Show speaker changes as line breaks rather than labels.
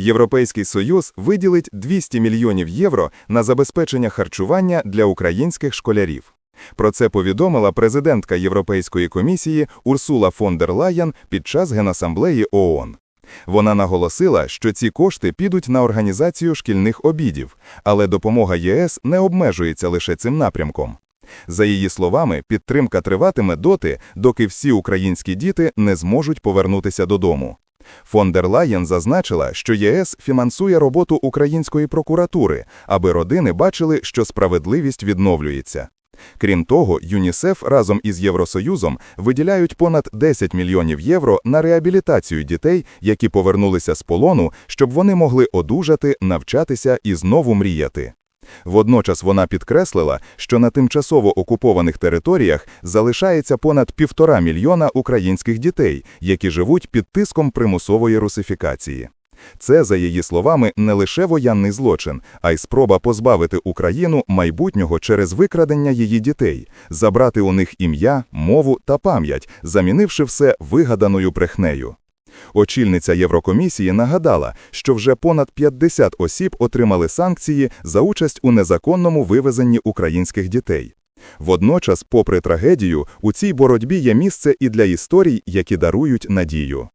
Європейський Союз виділить 200 мільйонів євро на забезпечення харчування для українських школярів. Про це повідомила президентка Європейської комісії Урсула фон дер Лаєн під час Генасамблеї ООН. Вона наголосила, що ці кошти підуть на організацію шкільних обідів, але допомога ЄС не обмежується лише цим напрямком. За її словами, підтримка триватиме доти, доки всі українські діти не зможуть повернутися додому. Фон дер Лаєн зазначила, що ЄС фінансує роботу української прокуратури, аби родини бачили, що справедливість відновлюється. Крім того, ЮНІСЕФ разом із Євросоюзом виділяють понад 10 мільйонів євро на реабілітацію дітей, які повернулися з полону, щоб вони могли одужати, навчатися і знову мріяти. Водночас вона підкреслила, що на тимчасово окупованих територіях залишається понад півтора мільйона українських дітей, які живуть під тиском примусової русифікації. Це, за її словами, не лише воєнний злочин, а й спроба позбавити Україну майбутнього через викрадення її дітей, забрати у них ім'я, мову та пам'ять, замінивши все вигаданою брехнею. Очільниця Єврокомісії нагадала, що вже понад 50 осіб отримали санкції за участь у незаконному вивезенні українських дітей. Водночас, попри трагедію, у цій боротьбі є місце і для історій, які дарують надію.